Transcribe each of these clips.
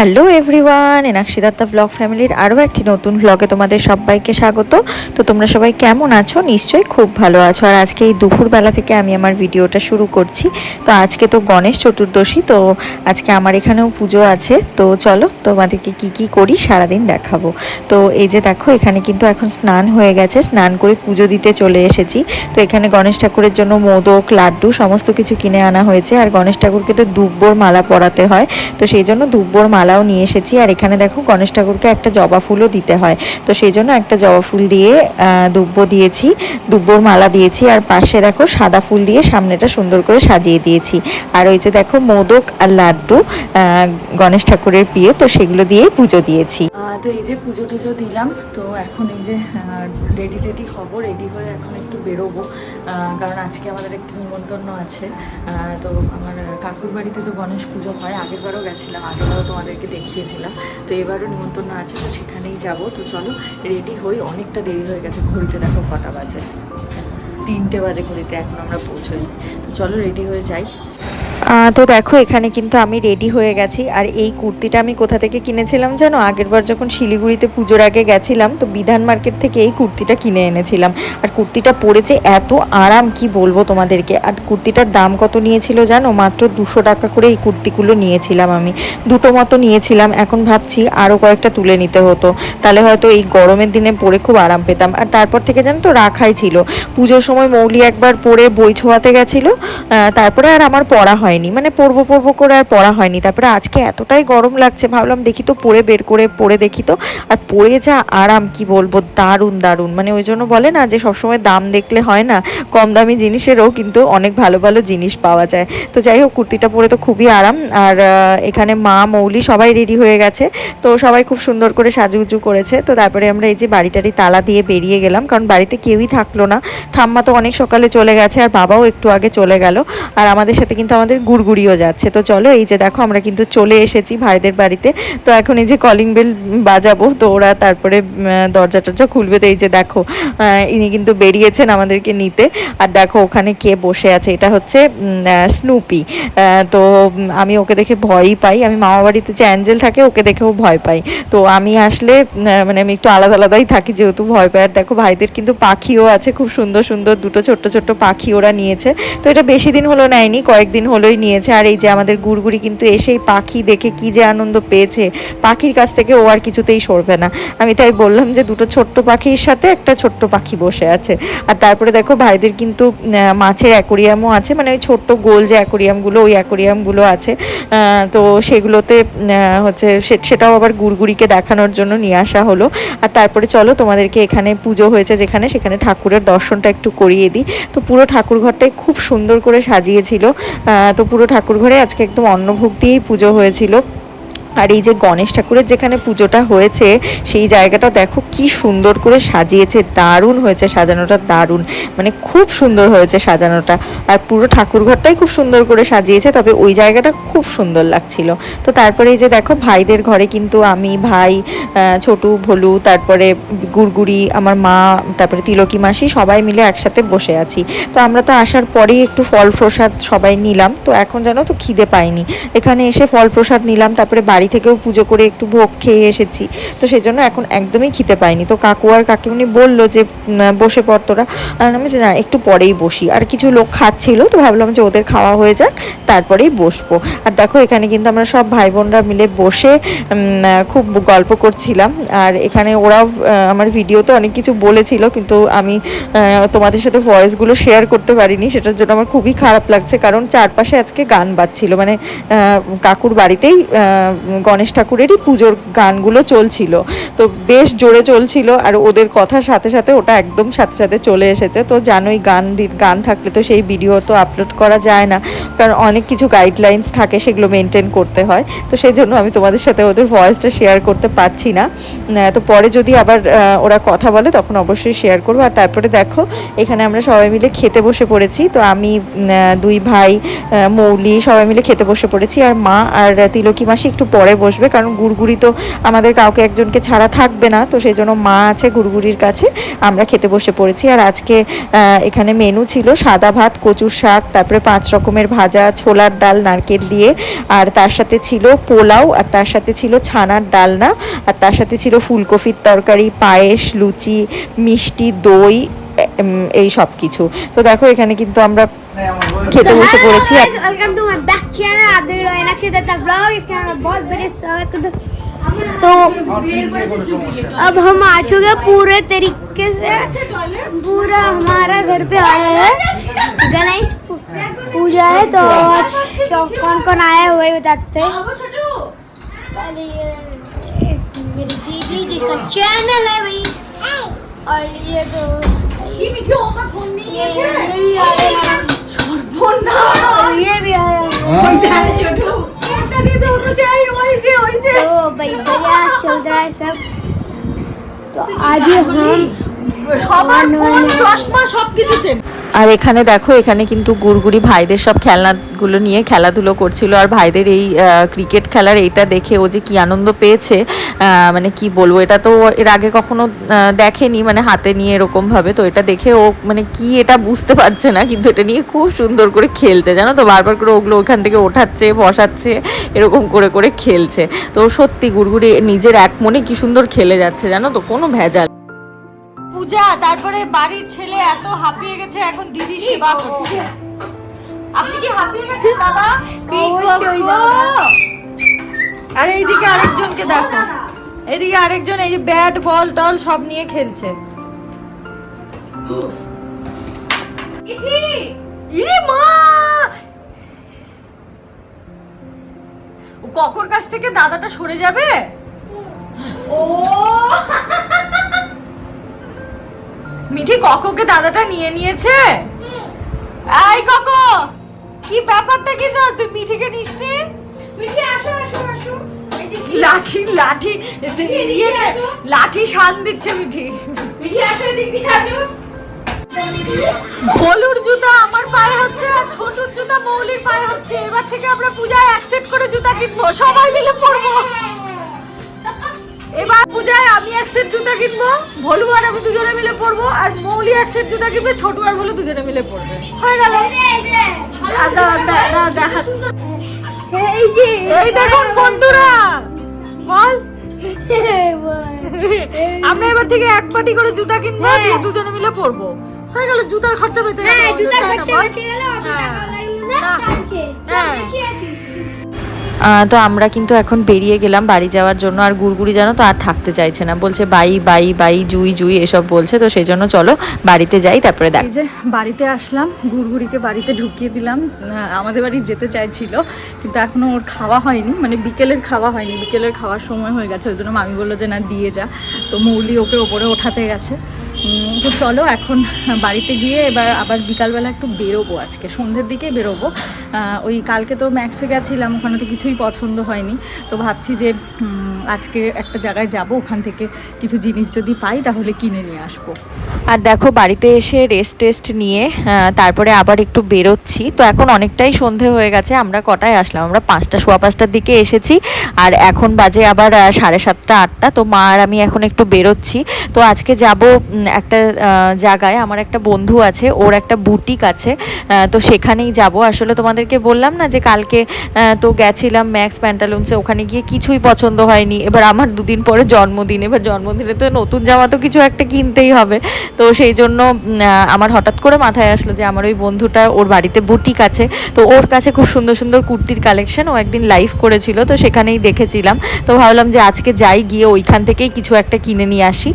Hello everyone Enakshi Datta vlog ফ্যামিলির আরও একটি নতুন ব্লগে তোমাদের সবাইকে স্বাগত। তো তোমরা সবাই কেমন আছো? নিশ্চয়ই খুব ভালো আছো। আর আজকে এই দুপুরবেলা থেকে আমি আমার ভিডিওটা শুরু করছি। তো আজকে তো গণেশ চতুর্দশী, তো আজকে আমার এখানেও পুজো আছে। তো চলো, তোমাদেরকে কি কি করি সারাদিন দেখাবো। তো এই যে দেখো, এখানে কিন্তু এখন স্নান হয়ে গেছে। স্নান করে পুজো দিতে চলে এসেছি। তো এখানে গণেশ ঠাকুরের জন্য মোদক, লাড্ডু সমস্ত কিছু কিনে আনা হয়েছে। আর গণেশ ঠাকুরকে তো দুব্বর মালা পরাতে হয়। তো সেই জন্য দুব্বর মালাও নিয়ে এসেছি। আর এখানে দেখো গণেশ ঠাকুরকে একটা জবা ফুলও দিতে হয়। তো সেই জন্য একটা জবা ফুল দিয়ে দুব্ব দিয়েছি। দুব্বর মালা দিয়েছি। আর পাশে দেখো সাদা ফুল দিয়ে সামনেটা সুন্দর করে সাজিয়ে দিয়েছি। আর ওই যে দেখো মোদক আর লাড্ডু গণেশ ঠাকুরের প্রিয়, তো সেগুলো দিয়েই পুজো দিয়েছি। তো এই যে পুজো টুজো দিলাম, তো এখন এই যে রেডি টেডি হব, রেডি হয়ে এখন একটু বেরোবো। কারণ আজকে আমাদের একটু নিমন্ত্রণ আছে। তো আমার কাকুর বাড়িতে তো গণেশ পুজো হয়, আগেরবারও গেছিলাম, আগেরবারও তোমাদেরকে দেখিয়েছিলাম। তো এবারও নিমন্ত্রণ আছে, তো সেখানেই যাব। তো চলো রেডি হই। অনেকটা দেরি হয়ে গেছে ঘড়িতে, দেখো কটা বাজে। তিনটে বাজে ঘড়িতে এখন আমরা পৌঁছোই। তো চলো রেডি হয়ে যাই। তো দেখো, এখানে কিন্তু আমি রেডি হয়ে গেছি। আর এই কুর্তিটা আমি কোথা থেকে কিনেছিলাম জানো? আগেরবার যখন শিলিগুড়িতে পুজোর আগে গেছিলাম, তো বিধান মার্কেট থেকে এই কুর্তিটা কিনে এনেছিলাম। আর কুর্তিটা পরেছে এত আরাম, কি বলব তোমাদেরকে? আর কুর্তিটার দাম কত নিয়েছিল জানো? মাত্র দুশো টাকা করে এই কুর্তিগুলো নিয়েছিলাম আমি। দুটো মতো নিয়েছিলাম, এখন ভাবছি আরও কয়েকটা তুলে নিতে হতো। তাহলে হয়তো এই গরমের দিনে পরে খুব আরাম পেতাম। আর তারপর থেকে জানো তো, রাখাই ছিল। পুজোর সময় মৌলি একবার পরে বই ছোঁয়াতে গেছিল। তারপরে আর আমার পড়া হয়নি মানে পড়ব পড়ব করে আর পড়া হয়নি। তারপরে আজকে এতটাই গরম লাগছে, ভাবলাম দেখি তো পরে বের করে পরে দেখি তো। আর পরে যা আরাম, কি বলব, দারুণ দারুণ। মানে ওই জন্য বলে না যে সবসময় দাম দেখলে হয় না, কম দামি জিনিসেরও কিন্তু অনেক ভালো ভালো জিনিস পাওয়া যায়। তো যাই হোক, কুর্তিটা পরে তো খুবই আরাম। আর এখানে মা, মৌলি সবাই রেডি হয়ে গেছে। তো সবাই খুব সুন্দর করে সাজুগুজু করেছে। তো তারপরে আমরা এই যে বাড়িটারি তালা দিয়ে বেরিয়ে গেলাম, কারণ বাড়িতে কেউই থাকল না। ঠাম্মা তো অনেক সকালে চলে গেছে, আর বাবাও একটু আগে চলে গেল। আর আমাদের সাথে কিন্তু আমাদের গুড়গুড়িও যাচ্ছে। তো চলো, এই যে দেখো আমরা কিন্তু চলে এসেছি ভাইদের বাড়িতে। তো এখন এই যে কলিং বেল বাজাবো, তো ওরা তারপরে দরজা টরজা খুলবে। তো এই যে দেখো ইনি কিন্তু বেরিয়েছেন আমাদেরকে নিতে। আর দেখো ওখানে কে বসে আছে, এটা হচ্ছে স্নুপি তো আমি ওকে দেখে ভয়ই পাই। আমি মামা বাড়িতে যে অ্যাঞ্জেল থাকে, ওকে দেখেও ভয় পাই। তো আমি আসলে মানে আমি একটু আলাদা আলাদাই থাকি যেহেতু ভয় পাই। আর দেখো ভাইদের কিন্তু পাখিও আছে, খুব সুন্দর সুন্দর দুটো ছোট্ট ছোট্ট পাখি ওরা নিয়েছে। তো এটা বেশি দিন হলো নেয়নি, কয়েকদিন হলোই নিয়েছে। আর এই যে আমাদের গুড়গুড়ি কিন্তু এসেই পাখি দেখে কি যে আনন্দ পেয়েছে, পাখির কাছ থেকে ও আর কিছুতেই সরবে না। আমি তাই বললাম যে দুটো ছোট্ট পাখির সাথে একটা ছোট্ট পাখি বসে আছে। আর তারপরে দেখো ভাইদের কিন্তু মাছের অ্যাকোরিয়ামও আছে মানে ওই ছোট্ট গোল যে অ্যাকোরিয়ামগুলো, ওই অ্যাকোরিয়ামগুলো আছে। তো সেগুলোতে হচ্ছে সেটাও আবার গুড়গুড়িকে দেখানোর জন্য নিয়ে আসা হলো। আর তারপরে চলো তোমাদেরকে এখানে পুজো হয়েছে যেখানে, সেখানে ঠাকুরের দর্শনটা একটু করিয়ে দিই। তো পুরো ঠাকুর ঘরটাই খুব সুন্দর করে সাজিয়েছিল। তো পুরো ঠাকুর ঘরে আজকে একদম অন্নভোগ দিয়েই পুজো হয়েছিল। আর এই যে গণেশ ঠাকুরের যেখানে পুজোটা হয়েছে, সেই জায়গাটা দেখো কি সুন্দর করে সাজিয়েছে, দারুণ হয়েছে সাজানোটা, দারুণ। মানে খুব সুন্দর হয়েছে সাজানোটা। আর পুরো ঠাকুর ঘরটাই খুব সুন্দর করে সাজিয়েছে, তবে ওই জায়গাটা খুব সুন্দর লাগছিল। তো তারপরে এই যে দেখো, ভাইদের ঘরে কিন্তু আমি, ভাই ছোটু, ভলু, তারপরে গুড়গুড়ি, আমার মা, তারপরে তিলকি মাসি সবাই মিলে একসাথে বসে আছি। তো আমরা তো আসার পরেই একটু ফল প্রসাদ সবাই নিলাম, তো এখন জানো তো খিদে পাইনি। এখানে এসে ফল প্রসাদ নিলাম, তারপরে বাড়ি থেকেও পুজো করে একটু ভোগ খেয়ে এসেছি। তো সেই জন্য এখন একদমই খেতে পাইনি। তো কাকু আর কাকিমনি বলল যে বসে পড় তোরা। আর আমি বলছি, না একটু পরেই বসি। আর কিছু লোক খাচ্ছিল তো ভাবলাম যে ওদের খাওয়া হয়ে যাক তারপরেই বসবো। আর দেখো এখানে কিন্তু আমরা সব ভাই বোনরা মিলে বসে খুব গল্প করছিলাম। আর এখানে ওরাও আমার ভিডিওতে অনেক কিছু বলেছিল কিন্তু আমি তোমাদের সাথে ভয়েসগুলো শেয়ার করতে পারিনি। সেটার জন্য আমার খুবই খারাপ লাগছে কারণ চারপাশে আজকে গান বাজছিল। মানে কাকুর বাড়িতেই গণেশ ঠাকুরেরই পুজোর গানগুলো চলছিল। তো বেশ জোরে চলছিল আর ওদের কথার সাথে সাথে ওটা একদম সাথে সাথে চলে এসেছে। তো জানোই গান গান থাকলে তো সেই ভিডিও তো আপলোড করা যায় না। কারণ অনেক কিছু গাইডলাইন্স থাকে সেগুলো মেনটেন করতে হয়। তো সেই জন্য আমি তোমাদের সাথে ওদের ভয়েসটা শেয়ার করতে পারছি না। তো পরে যদি আবার ওরা কথা বলে তখন অবশ্যই শেয়ার করব। আর তারপরে দেখো, এখানে আমরা সবাই মিলে খেতে বসে পড়েছি। তো আমি দুই ভাই মৌলি সবাই মিলে খেতে বসে পড়েছি। আর মা আর তিলকি মাসি একটু পরে বসবে, কারণ গুড়গুড়ি তো আমাদের কাউকে একজনকে ছাড়া থাকবে না, তো সেই জন্য মা আছে গুড়গুড়ির কাছে, আমরা খেতে বসে পড়েছি। আর আজকে এখানে মেনু ছিল সাদা ভাত, কচুর শাক, তারপরে পাঁচ রকমের ভাজা, ছোলার ডাল, নারকেল দিয়ে, আর তার সাথে ছিল পোলাও, আর তার সাথে ছিল ছানার ডালনা, আর তার সাথে ছিল ফুলকপির তরকারি, পায়েস, লুচি, মিষ্টি, দই এই সব কিছু তো দেখো এখানে কিন্তু আমরা খেতে বসে পড়েছি আর welcome to my back channel आप देख रहे हैं नक्शे दत्ता ब्लॉग इसके में बहुत बड़े स्वागत करते तो अब हम आ चुके हैं पूरे तरीके से पूरा हमारा घर पे आया है गणेश पू- पूजा है तो आज कौन कौन आया है वही बताते हैं पहले ये मेरी दीदी जिसका चैनल है भाई और ये तो কি মিঠে ও আমার ফোন নিয়ে গেছে সর্বনাশ ये भी आया ওই দাঁড়া ছোট এটা দিয়ে তো ওটা চাই ওই যে ওই যে तो भाई बढ़िया चल रहा है सब तो आज हम আর এখানে দেখো, এখানে কিন্তু গুড়গুড়ি ভাইদের সব খেলনাগুলো নিয়ে খেলাধুলো করছিল। আর ভাইদের এই ক্রিকেট খেলার এইটা দেখে ও যে কি আনন্দ পেয়েছে মানে কি বলব, এটা তো এর আগে কখনো দেখেনি মানে হাতে নিয়ে এরকম ভাবে তো এটা দেখে ও মানে কি এটা বুঝতে পারছে না, কিন্তু এটা নিয়ে খুব সুন্দর করে খেলছে, জানো তো? বারবার করে ওগুলো ওখান থেকে ওঠাচ্ছে, বসাচ্ছে, এরকম করে করে খেলছে। তো সত্যি গুড়গুড়ি নিজের এক মনে কি সুন্দর খেলে যাচ্ছে, জানো তো? কোনো ভেজাল পূজা তারপরে বাড়ির ছেলে এত হাঁপিয়ে গেছে এখন দিদি সেবা করছে। আপনি কি হাঁপিয়ে গেছেন দাদা। আর এইদিকে আরেকজনকে দেখো। এদিকে আরেকজন এই যে ব্যাট বল টল সব নিয়ে খেলছে। ইরে মা! ও কখন কাছ থেকে দাদাটা সরে যাবে? ও! মিঠি কককে দাদাটা নিয়ে নিয়েছে? এই ককো কি ব্যাপারটা কি তো তুই মিঠিকে নিসনি? মিঠি আসো আসো আসো। লাঠি লাঠি ইয়ে লাঠি শান দিচ্ছে মিঠি। মিঠি আসো দিয়ে আসো। ভলুর জুতা আমার পায়ে হচ্ছে আর ছোটুর জুতা মৌলির পায়ে হচ্ছে। এবার থেকে আমরা পূজায় অ্যাকসেপ্ট করে জুতা কিনবো। সবাই মিলে পরবো। এবার পূজায় আমি এক সেট জুতা কিনবো ভলু আর আমি দুজনে মিলে পরবো আর মৌলি এক সেট জুতা কিনবে ছোটু আর ভলু দুজনে মিলে পরবে। হয়ে গেল? এই যে এই দেখুন বন্ধুরা বল আমরা এবার থেকে এক পাটি করে জুতা কিনবো হ্যাঁ। দিয়ে দুজনে মিলে পরবো। হয়ে গেল জুতার খরচা পেতে গেল হ্যাঁ জুতার খরচা? বেঁচে গেল অত হ্যাঁ। তো আমরা কিন্তু এখন বেরিয়ে গেলাম বাড়ি যাওয়ার জন্য। আর গুড়গুড়ি জানো তো আর থাকতে চাইছে না। বলছে বাই বাই বাই, জুই জুই এসব বলছে। তো সেই জন্য চলো বাড়িতে যাই, তারপরে দেখ। যে বাড়িতে আসলাম, গুড়গুড়িকে বাড়িতে ঢুকিয়ে দিলাম। আমাদের বাড়ি যেতে চাইছিল, কিন্তু এখনও ওর খাওয়া হয়নি। মানে বিকেলের খাওয়া হয়নি, বিকেলের খাওয়ার সময় হয়ে গেছে। ওই জন্য মামি বলল যে, না, দিয়ে যা। তো মৌলি ওকে ওপরে ওঠাতে গেছে। তো চলো এখন বাড়িতে গিয়ে এবার আবার বিকালবেলা একটু বেরোবো আজকে। সন্ধ্যের দিকে বেরোবো। ওই কালকে তো ম্যাক্সে গেছিলাম, ওখানে তো কিছুই পছন্দ হয়নি। তো ভাবছি যে আজকে একটা জায়গায় যাব, ওখান থেকে কিছু জিনিস যদি পাই তাহলে কিনে নিয়ে আসব। আর দেখো, বাড়িতে এসে রেস্ট টেস্ট নিয়ে তারপরে আবার একটু বেরোচ্ছি। তো এখন অনেকটাই সন্ধে হয়ে গেছে, আমরা কটায় আসলাম? আমরা পাঁচটা, সোয়া পাঁচটার দিকে এসেছি। আর এখন বাজে আবার সাড়ে সাতটা, আটটা। তো মা আর আমি এখন একটু বেরোচ্ছি। তো আজকে যাব একটা জায়গায়। আমার একটা বন্ধু আছে, ওর একটা বুটিক আছে। তো সেখানেই যাব। আসলে তোমাদেরকে বললাম না যে কালকে তো গেছিলাম ম্যাক্স প্যান্টালুন্সে, ওখানে গিয়ে কিছুই পছন্দ হয়নি। এবার আমার দুদিন পরে জন্মদিন, এবার জন্মদিনে তো নতুন জামা তো কিছু একটা কিনতেই হবে। তো সেই জন্য আমার হঠাৎ করে মাথায় আসলো যে আমার ওই বন্ধুটা ওর বাড়িতে বুটিক আছে। তো ওর কাছে খুব সুন্দর সুন্দর কুর্তির কালেকশন ও একদিন লাইভ করেছিল, তো সেখানেই দেখেছিলাম। তো ভাবলাম যে আজকে যাই, গিয়ে ওইখান থেকেই কিছু একটা কিনে নিয়ে আসি।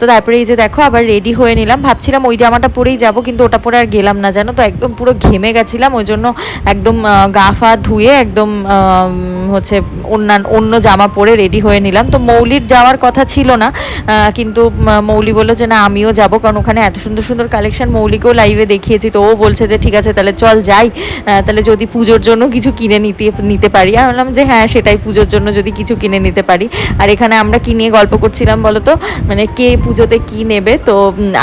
তো তারপরে এই যে দেখো, আবার রেডি হয়ে নিলাম। ভাবছিলাম ওই জামাটা পরেই যাব, কিন্তু ওটা পরে আর গেলাম না, জানো তো? একদম পুরো ঘেমে গেছিলাম, ওই জন্য একদম গা ফা ধুয়ে একদম হচ্ছে অন্যান্য, অন্য জামা পরে রেডি হয়ে নিলাম। তো মৌলির যাওয়ার কথা ছিল না কিন্তু মৌলি বলল যে, না, আমিও যাব, কারণ ওখানে এত সুন্দর সুন্দর কালেকশন মৌলিকেও লাইভে দেখিয়েছি। তো ও বলছে যে, ঠিক আছে, তাহলে চল যাই। তাহলে যদি পুজোর জন্য কিছু কিনে নিতে নিতে পারি। আমি বললাম যে হ্যাঁ সেটাই, পুজোর জন্য যদি কিছু কিনে নিতে পারি। আর এখানে আমরা কি নিয়ে গল্প করছিলাম বলো তো? মানে কে পুজোতে কি নেবে? তো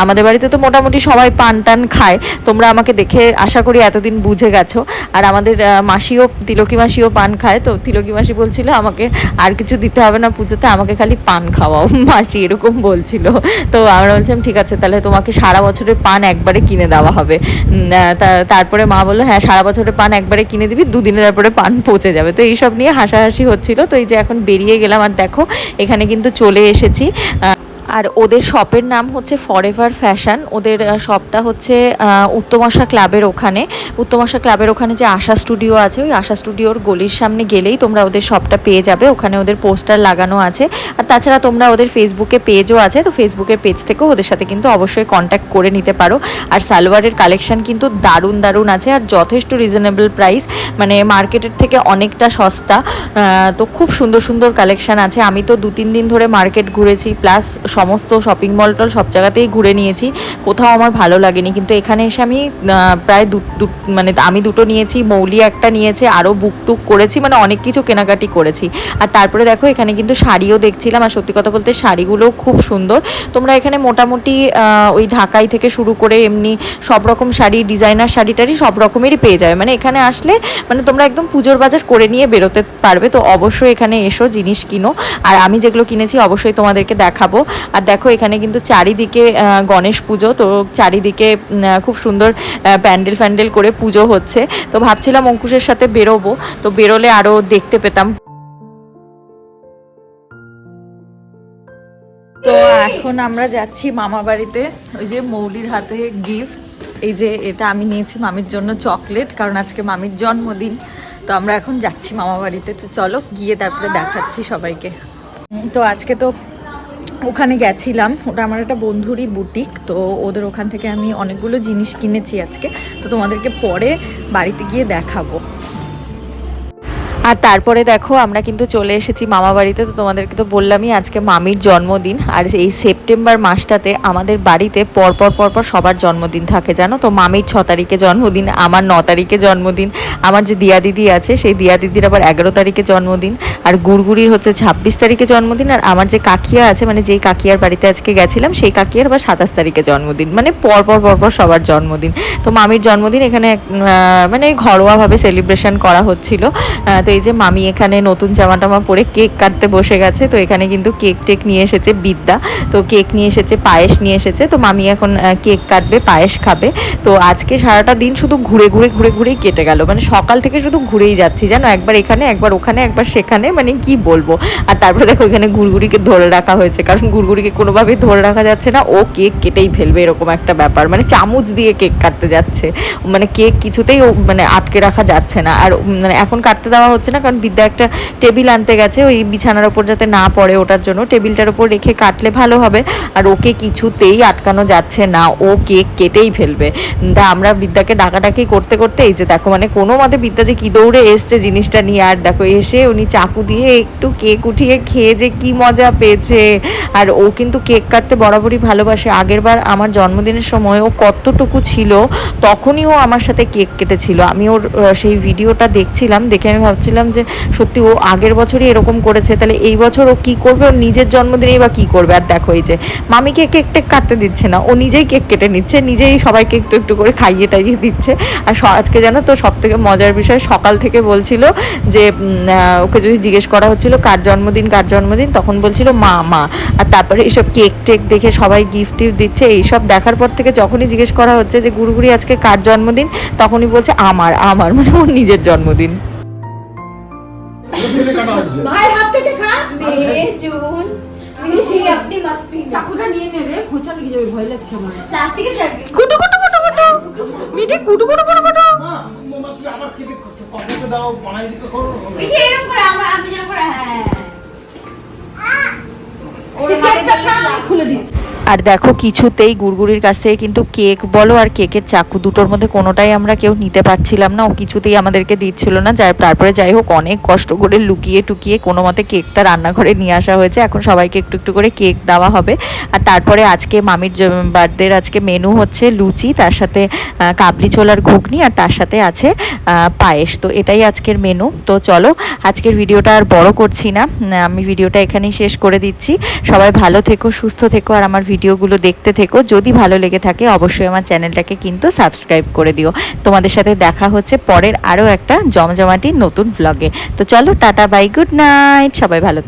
আমাদের বাড়িতে তো মোটামুটি সবাই পান টান খায়। তোমরা আমাকে দেখে আশা করি এতদিন বুঝে গেছো। আর আমাদের মাসিও, তিলকি মাসিও পান খায়। তো তিলকি মাসি বলছিল আমাকে, আর কিছু দিতে হবে না পুজোতে, আমাকে খালি পান খাওয়াও। মাসি এরকম বলছিল। তো আমরা বলছিলাম, ঠিক আছে, তাহলে তোমাকে সারা বছরের পান একবারে কিনে দেওয়া হবে। তারপরে মা বলল হ্যাঁ সারা বছরের পান একবারে কিনে দিবি দুদিনে তারপরে পান পচে যাবে। তো এইসব নিয়ে হাসাহাসি হচ্ছিল। তো এই যে এখন বেরিয়ে গেলাম, আর দেখো, এখানে কিন্তু চলে এসেছি। আর ওদের শপের নাম হচ্ছে ফরএভার ফ্যাশন ওদের শপটা হচ্ছে উত্তমাশা ক্লাবের ওখানে। উত্তমাশা ক্লাবের ওখানে যে আশা স্টুডিও আছে, ওই আশা স্টুডিওর গলির সামনে গেলেই তোমরা ওদের শপটা পেয়ে যাবে। ওখানে ওদের পোস্টার লাগানো আছে। আর তাছাড়া তোমরা ওদের ফেসবুকে পেজও আছে, তো ফেসবুকের পেজ থেকেও ওদের সাথে কিন্তু অবশ্যই কন্ট্যাক্ট করে নিতে পারো। আর সালোয়ারের কালেকশন কিন্তু দারুণ দারুণ আছে আর যথেষ্ট রিজনেবল প্রাইস মানে মার্কেটের থেকে অনেকটা সস্তা। তো খুব সুন্দর সুন্দর কালেকশন আছে। আমি তো দু তিন দিন ধরে মার্কেট ঘুরেছি প্লাস সমস্ত শপিং মল টল সব জায়গাতেই ঘুরে নিয়েছি। কোথাও আমার ভালো লাগেনি, কিন্তু এখানে এসে আমি প্রায় দু মানে আমি দুটো নিয়েছি, মৌলি একটা নিয়েছে আরও বুক টুক করেছি মানে অনেক কিছু কেনাকাটি করেছি। আর তারপরে দেখো, এখানে কিন্তু শাড়িও দেখছিলাম, আর সত্যি কথা বলতে শাড়িগুলোও খুব সুন্দর। তোমরা এখানে মোটামুটি ওই ঢাকাই থেকে শুরু করে এমনি সব রকম শাড়ি ডিজাইনার শাড়ি টাড়ি সব রকমেরই পেয়ে যাবে। মানে এখানে আসলে মানে তোমরা একদম পুজোর বাজার করে নিয়ে বেরোতে পারবে, তো অবশ্যই এখানে এসো, জিনিস কিনো। আর আমি যেগুলো কিনেছি, অবশ্যই তোমাদেরকে দেখাবো। আর দেখো, এখানে কিন্তু চারিদিকে গণেশ পুজো, তো চারিদিকে খুব সুন্দর প্যান্ডেল ফ্যান্ডেল করে পুজো হচ্ছে। তো ভাবছিলাম অঙ্কুশের সাথে বেরোবো, তো বেরোলে আরও দেখতে পেতাম। তো এখন আমরা যাচ্ছি মামা বাড়িতে, ওই যে মৌলির হাতে গিফট এই যে এটা আমি নিয়েছি মামির জন্য চকলেট, কারণ আজকে মামির জন্মদিন। তো আমরা এখন যাচ্ছি মামা বাড়িতে, তো চলো গিয়ে তারপরে দেখাচ্ছি সবাইকে। তো আজকে তো ওখানে গেছিলাম। ওটা আমার একটা বন্ধুরই বুটিক, তো ওদের ওখান থেকে আমি অনেকগুলো জিনিস কিনেছি আজকে। তো তোমাদেরকে পরে বাড়িতে গিয়ে দেখাবো। আর তারপরে দেখো, আমরা কিন্তু চলে এসেছি মামা বাড়িতে। তো তোমাদেরকে তো বললামই, আজকে মামির জন্মদিন। আর এই সেপ্টেম্বর মাসটাতে আমাদের বাড়িতে পরপর পরপর সবার জন্মদিন থাকে, জানো? তো মামির ছ তারিখে জন্মদিন, আমার ন তারিখে জন্মদিন, আমার যে দিয়া দিদি আছে, সেই দিয়া দিদির আবার এগারো তারিখে জন্মদিন, আর গুড়গুড়ির হচ্ছে ছাব্বিশ তারিখে জন্মদিন, আর আমার যে কাকিয়া আছে মানে যেই কাকিয়ার বাড়িতে আজকে গেছিলাম, সেই কাকিয়ার আবার সাতাশ তারিখে জন্মদিন মানে পরপর পরপর সবার জন্মদিন। তো মামির জন্মদিন এখানে মানে ঘরোয়াভাবে সেলিব্রেশন করা হচ্ছিল। তো এই যে মামি এখানে নতুন জামা টামা পরে কেক কাটতে বসে গেছে, তো এখানে কিন্তু কেক টেক নিয়ে এসেছে বিদ্যা। তো কেক নিয়ে এসেছে, পায়েস নিয়ে এসেছে, তো মামি এখন কেক কাটবে, পায়েস খাবে। তো আজকে সারাটা দিন শুধু ঘুরে ঘুরে ঘুরে ঘুরেই কেটে গেল। মানে সকাল থেকে শুধু ঘুরেই যাচ্ছি, জানো? একবার এখানে, একবার ওখানে, একবার সেখানে মানে কি বলব? আর তারপরে দেখো এখানে গুড়গুড়িকে ধরে রাখা হয়েছে, কারণ গুড়গুড়িকে কোনোভাবেই ধরে রাখা যাচ্ছে না। ও কেক কেটেই ফেলবে, এরকম একটা ব্যাপার। মানে চামচ দিয়ে কেক কাটতে যাচ্ছে। মানে কেক কিছুতেই মানে আটকে রাখা যাচ্ছে না। আর মানে এখন কাটতে দেওয়া হচ্ছে না, কারণ বিদ্যা একটা টেবিল আনতে গেছে, ওই বিছানার ওপর যাতে না পড়ে ওটার জন্য। টেবিলটার ওপর রেখে কাটলে ভালো হবে, আর ওকে কিছুতেই আটকানো যাচ্ছে না, ও কেক কেটেই ফেলবে। তা আমরা বিদ্যাকে ডাকাডাকি করতে করতে এই যে দেখো মানে কোনো মতে বিদ্যা যে কি দৌড়ে এসছে জিনিসটা নিয়ে, আর দেখো এসে উনি চাকু দিয়ে একটু কেক উঠিয়ে খেয়ে যে কি মজা পেয়েছে। আর ও কিন্তু কেক কাটতে বরাবরই ভালোবাসে। আগের বার আমার জন্মদিনের সময় ও কতটুকু ছিল, তখনই ও আমার সাথে কেক কেটেছিল। আমি ওর সেই ভিডিওটা দেখছিলাম, দেখে আমি ভাবছিলাম যে সত্যি ও আগের বছরই এরকম করেছে, তাহলে এই বছর ও কি করবে? ওর নিজের জন্মদিনেই বা কি করবে? আর দেখো এই যে মামিকে কেক টেক কাটতে দিচ্ছে না, ও নিজেই কেক কেটে নিচ্ছে, নিজেই সবাইকে একটু একটু করে খাইয়ে টাইয়ে দিচ্ছে। আর আজকে জানো তো সব থেকে মজার বিষয়, সকাল থেকে বলছিল যে ওকে যদি জিজ্ঞেস করা হচ্ছিল কার জন্মদিন কার জন্মদিন, তখন বলছিল মা মা। আর তারপরে এইসব কেক টেক দেখে সবাই গিফট টিফট দিচ্ছে, এইসব দেখার পর থেকে যখনই জিজ্ঞেস করা হচ্ছে যে গুড়গুড়ি আজকে কার জন্মদিন? তখনই বলছে, আমার আমার। মানে ওর নিজের জন্মদিন। ভাই হাত থেকে খা। May June. মিশি আপনি মস্তি চাকুটা নিয়ে নে রে খোঁচা লেগে যাবে ভয় লাগছে আমার। প্লাস্টিকের চাকরি কুটু কুটু কুটু কুটু মিঠে কুটু কুটু কুটু কুটু মা, মোমা তুই আবার কেটে কফিতে দাও বানাই দিতে করো মিঠি এরকম করে আমার আমি যেরকম করে হ্যাঁ। ওর হাতে খুলে দিচ্ছি। আর দেখো কিছুতেই গুড়গুড়ির কাছ থেকে কিন্তু কেক বলো আর কেকের চাকু দুটোর মধ্যে কোনোটাই আমরা কেউ নিতে পারছিলাম না। ও কিছুতেই আমাদেরকে দিচ্ছিল না। যার তারপরে যাই হোক, অনেক কষ্ট করে লুকিয়ে টুকিয়ে কোনো মতে কেকটা রান্নাঘরে নিয়ে আসা হয়েছে। এখন সবাইকে একটু একটু করে কেক দেওয়া হবে। আর তারপরে আজকে মামির বার্থডের আজকে মেনু হচ্ছে লুচি, তার সাথে কাবলি ছোলার ঘুগনি আর তার সাথে আছে পায়েস। তো এটাই আজকের মেনু। তো চলো, আজকের ভিডিওটা আর বড় করছি না। আমি ভিডিওটা এখানেই শেষ করে দিচ্ছি। সবাই ভালো থেকো, সুস্থ থেকো। আর আমার ভিডিওগুলো দেখতে থেকো। যদি ভালো লেগে থাকে, অবশ্যই আমার চ্যানেলটাকে কিন্তু সাবস্ক্রাইব করে দিও। তোমাদের সাথে দেখা হচ্ছে পরের আরও একটা জমজমাটি নতুন ব্লগে তো চলো, টাটা বাই গুড নাইট সবাই ভালো